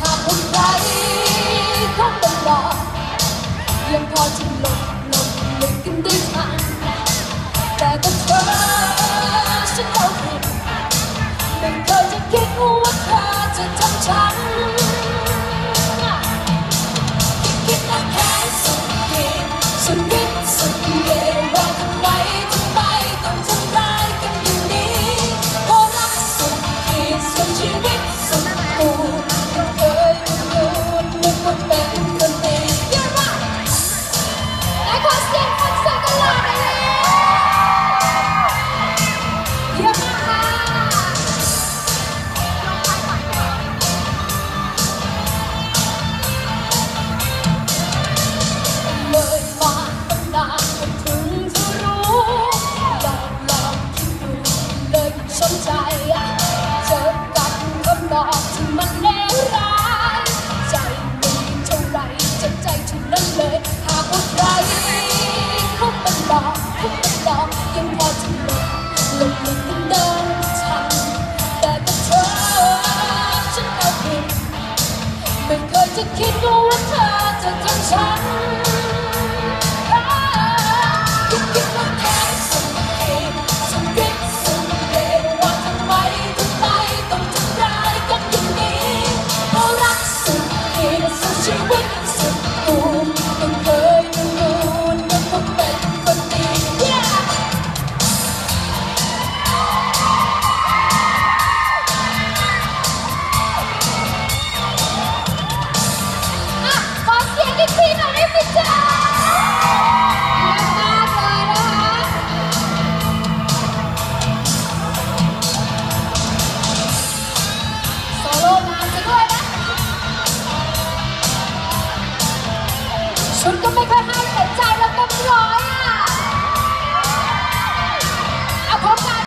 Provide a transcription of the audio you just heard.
ถ้าคนใครก็ต้องรอยังพอจะหลบหลีกกันได้ทันแต่เธอฉันเข้าผิไม่เคยจะคิดว่าเธอจะทำฉัน 天高任它正าเฉันก็ไม่เคยให้แต่ใจแล้วก็มร้อย